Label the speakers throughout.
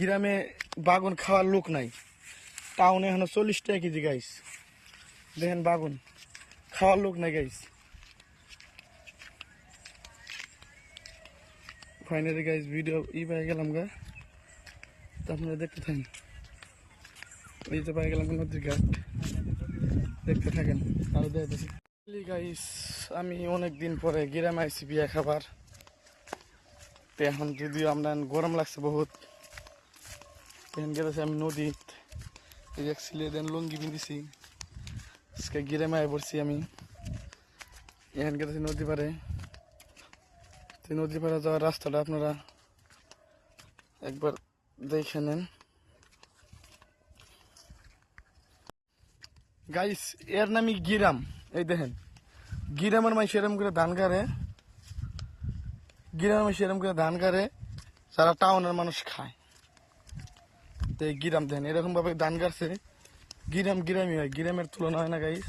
Speaker 1: গ্রামে বাগুন খাওয়ার লোক নাই। টাউনে এখন চল্লিশ টাকা কেজি গাইস। দেখেন বাগুন। খাওয়ার লোক নাই গাইস। ফাইনালি গাইস ভিডিও ই পাই গেলাম গা। তা আপনারা দেখতে থাকেন। এই যে পাই গেলাম নদীর ঘাট। দেখতে থাকেন। আরও দেখতেছি গাইস আমি অনেক দিন পরে গ্রামে আইছি বিয়া খাবার। তো এখন যদিও আমরা গরম লাগছে বহুত। আমি নদীত এই দেন লুঙ্গি পিঁধেছি আজকে গ্রামে আয় পড়ছি আমি এখন গেতেছি নদী পারে নদী পারে যাওয়ার রাস্তাটা আপনারা একবার দেখে নেন গাইস এর নামই গিরাম। এই দেখেন। গিরামের মাই সেরম করে ধান গাড়ে। গিরামের মাই সেরম করে ধান গাড়ে। যারা টাউনের মানুষ খায়। তো গিরাম দেখেন এরকম ভাবে ধান গাড়ছে। গিরাম গিরামই হয়, গিরামের তুলনা হয় না গাইস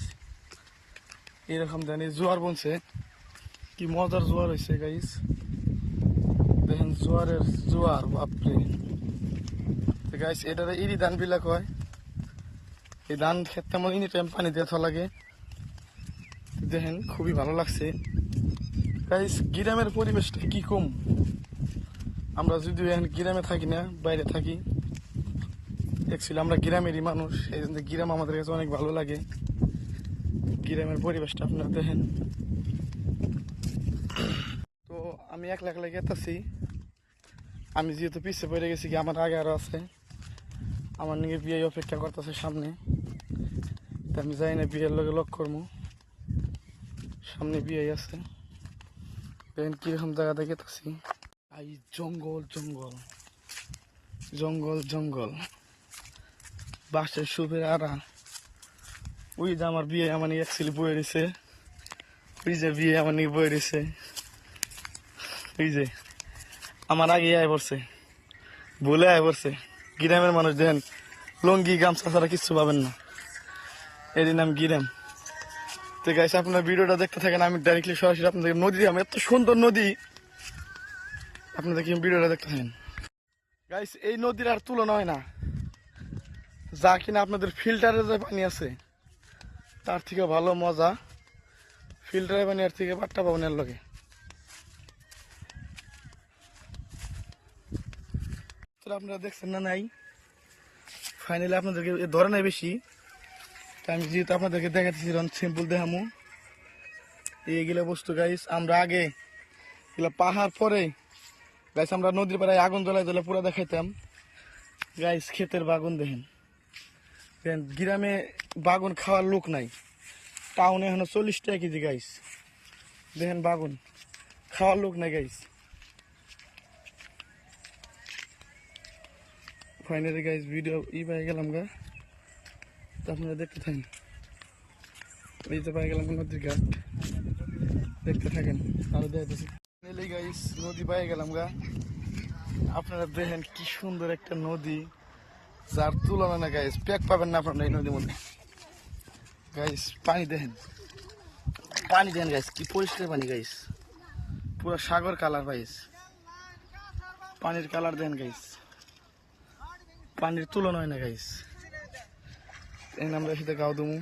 Speaker 1: এরকম দেন, এই জোয়ার বনছে। কি মজার জোয়ার হয়েছে গাইস দেখেন, জোয়ারের জোয়ার, বাপরে। গাইস এটা ইরি ধান বিলাক হয়। এই ধান ক্ষেত তেমন এনি টাইম পানি দিয়ে লাগে। দেখেন, খুবই ভালো লাগছে। গাইস গ্রামের পরিবেশটা কি কম? আমরা যদিও এখন গ্রামে থাকি না, বাইরে থাকি। অ্যাকচুয়ালি আমরা গ্রামেরই মানুষ। এই জন্য গ্রাম আমাদের কাছে অনেক ভালো লাগে। গ্রামের পরিবেশটা আপনারা দেখেন। তো আমি একলা একলা গেতাছি। আমি যেহেতু পিছিয়ে পড়ে গেছি কি আমার আগে আরও আছে। আমার নিয়ে বিয়ে অপেক্ষা করতেছে সামনে। তা আমি যাই না বিয়ের লগে লক করব। সামনে বিয়ে আছে। দেখেন কীরকম জায়গা দেখে আই জঙ্গল জঙ্গল। জঙ্গল জঙ্গল। বাসের সুপের আড়া ওই যে আমার বিয়ে আমার নিয়ে অ্যাকচুয়ালি বয়ে রয়েছে। ওই যে বিয়ে আমার নিয়ে বয়ে রয়েছে। ওই যে, আমার আগে আয় পড়ছে। বলে আয় পড়ছে। গ্রামের মানুষ দেখেন, লঙ্গি, গামছা ছাড়া কিচ্ছু পাবেন না। এর নাম গিরাম। তো গাইস আপনার ভিডিওটা দেখতে থাকেন, আমি ডাইরেক্টলি সরাসরি আপনাদের নদী আমি এত সুন্দর নদী। আপনাদের কি ভিডিওটা দেখতে থাকেন। গাইস এই নদীর আর তুলনা হয় না। যা কিনা আপনাদের ফিল্টারে যে পানি আছে, তার থেকে ভালো মজা। ফিল্টারে পানি আর থেকে পাট্টা পাবেন এর লগে। আপনারা দেখছেন না নাই? ফাইনালি আপনাদেরকে ধরে নাই বেশি। আমি যেহেতু আপনাদেরকে দেখাতেছি সিম্পল দেখামু। এইগুলো বস্তু গাইস আমরা আগে এগুলো পাহাড় পরে গাইস আমরা নদীর পাড়ায় আগুন জ্বলাই জ্বলাই পুরো দেখাইতাম। গাইস ক্ষেতের বাগুন দেখেন। গ্রামে বাগুন খাওয়ার লোক নাই। টাউনে এখন চল্লিশ টাকা কেজি গাইস। দেখেন বাগুন, খাওয়ার লোক নাই গাইস। ফাইনালি গাইস ভিডিও ই পাই গেলাম গা। তা আপনারা দেখতে থাকেন। এই যে পাই গেলাম নদীর ঘাট। দেখতে থাকেন, আরও দেখতেছি ফাইনালি গাইস, নদী পাই গেলাম গা। আপনারা দেখেন কি সুন্দর একটা নদী। যার তুলনা না গাইস প্যাক পাবেন না আপনারা এই নদীর মধ্যে গাইস পানি দেখেন পানি দেখেন গাইস কি পরিষ্কার পানি গাইস পুরো সাগর কালার গাইস পানির কালার দেন গাইস পানির তুলনা হয় না গাইস এখানে আমরা সাথে গাও দমু।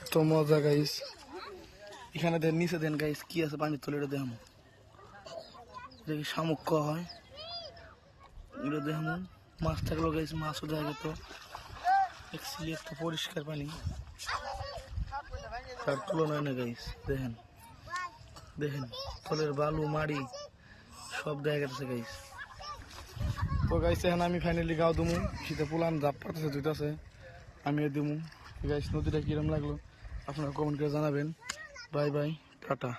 Speaker 1: কত মজা গাইস এখানে দেন, নিচে দেন গাইস কি আছে পানির তুলে, এটা দেখামো। দেখি শামুক হয়। এটা দেখামো। মাছ থাকল গাইস মাছও দেখা যেত একটা পরিষ্কার পানি। তার তুলনায় না গাইস দেখেন দেখেন তলের বালু, মাড়ি, সব দেখা গেছে গাইস তো গাইছে এখন আমি ফাইনালি গাও দুমু। শীতে পুলান জাপ পাঠাছে দুইটাছে আমিও দিমু। গাইস নদীটা কিরম লাগল? আপনারা কমেন্ট করে জানাবেন। Bye bye tata.